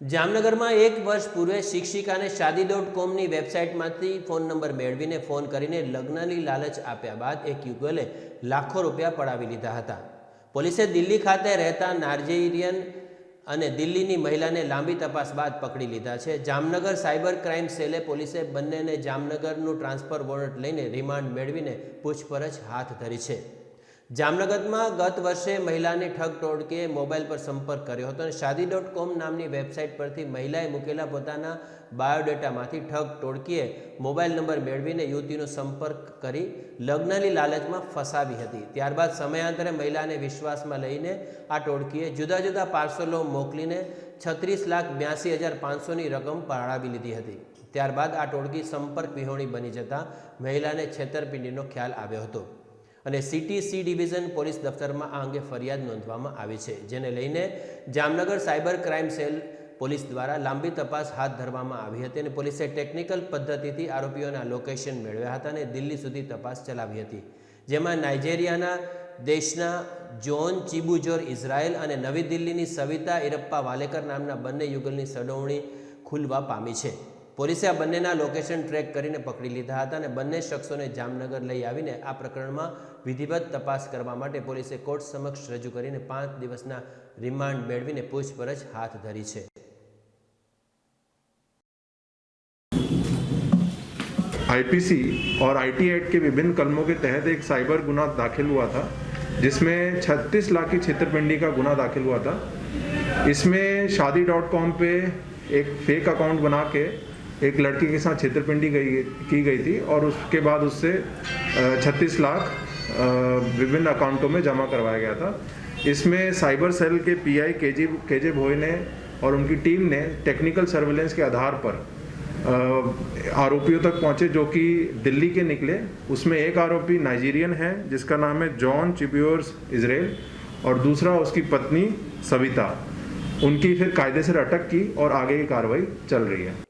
જામનગરમાં એક વર્ષ પૂર્વે શિક્ષિકાને શાદી ડોટ કોમની વેબસાઇટમાંથી ફોન નંબર મેળવીને ફોન કરીને લગ્નની લાલચ આપ્યા બાદ એક યુગલે લાખો રૂપિયા પડાવી લીધા હતા. પોલીસે દિલ્હી ખાતે રહેતા નાર્જેરિયન અને દિલ્હીની મહિલાને લાંબી તપાસ બાદ પકડી લીધા છે. જામનગર સાયબર ક્રાઇમ સેલે પોલીસે બંનેને જામનગરનું ટ્રાન્સફર વોરંટ લઈને રિમાન્ડ મેળવીને પૂછપરછ હાથ ધરી છે. જામનગરમાં ગત વર્ષે મહિલાની ઠગ ટોળકીએ મોબાઈલ પર સંપર્ક કર્યો હતો અને શાદી ડોટ કોમ નામની વેબસાઇટ પરથી મહિલાએ મૂકેલા પોતાના બાયોડેટામાંથી ઠગ ટોળકીએ મોબાઈલ નંબર મેળવીને યુવતીનો સંપર્ક કરી લગ્નની લાલચમાં ફસાવી હતી. ત્યારબાદ સમયાંતરે મહિલાને વિશ્વાસમાં લઈને આ ટોળકીએ જુદા જુદા પાર્સલો મોકલીને છત્રીસ લાખ બ્યાસી હજાર પાંચસોની રકમ પડાવી લીધી હતી. ત્યારબાદ આ ટોળકી સંપર્ક વિહોણી બની જતાં મહિલાને છેતરપિંડીનો ખ્યાલ આવ્યો હતો. અને સિટી સી ડિવિઝન પોલીસ દફતરમાં આ અંગે ફરિયાદ નોંધવામાં આવી છે, જેને લઈને Jamnagar cyber crime cell police દ્વારા લાંબી તપાસ હાથ ધરવામાં આવી હતી અને પોલીસે ટેકનિકલ પદ્ધતિથી આરોપીઓના લોકેશન મેળવ્યા હતા અને દિલ્હી સુધી તપાસ ચલાવી હતી. જેમાં નાઇજેરિયાના દેશના જોન ચિબુજોર ઇઝરાયલ અને નવી દિલ્હીની સવિતા ઇરપ્પા વાલેકર નામના બંને યુગલની સડવણી ખુલવા પામી છે. પોલીસે આ બંનેના લોકેશન ટ્રેક કરીને પકડી લીધા હતા અને બંને શખ્સોને જામનગર લઈ આવીને આ પ્રકરણમાં વિધિવત તપાસ કરવા માટે પોલીસે કોર્ટ સમક્ષ રજૂ કરીને પાંચ દિવસના રિમાન્ડ મેળવીને પૂછપરછ હાથ ધરી છે आईपीसी और आईटी एक्ट के विभिन्न कलमों के तहत एक साइबर गुना दाखिल हुआ था जिसमें 36 लाख की छेतरपिंडी का गुना दाखिल हुआ था इसमें शादी डॉट कॉम पे एक फेक अकाउंट बना के एक लड़की के साथ छेतरपिंडी गई, की गई थी और उसके बाद उससे छत्तीस लाख विभिन्न अकाउंटों में जमा करवाया गया था। इसमें साइबर सेल के पीआई केजी, केजे भोई ने और उनकी टीम ने टेक्निकल सर्वेलेंस के आधार पर आरोपियों तक पहुँचे जो कि दिल्ली के निकले। उसमें एक आरोपी नाइजीरियन है, जिसका नाम है जॉन चिबियोर्स इसराइल और दूसरा उसकी पत्नी सविता। उनकी फिर कायदे से अटक की और आगे की कार्रवाई चल रही है।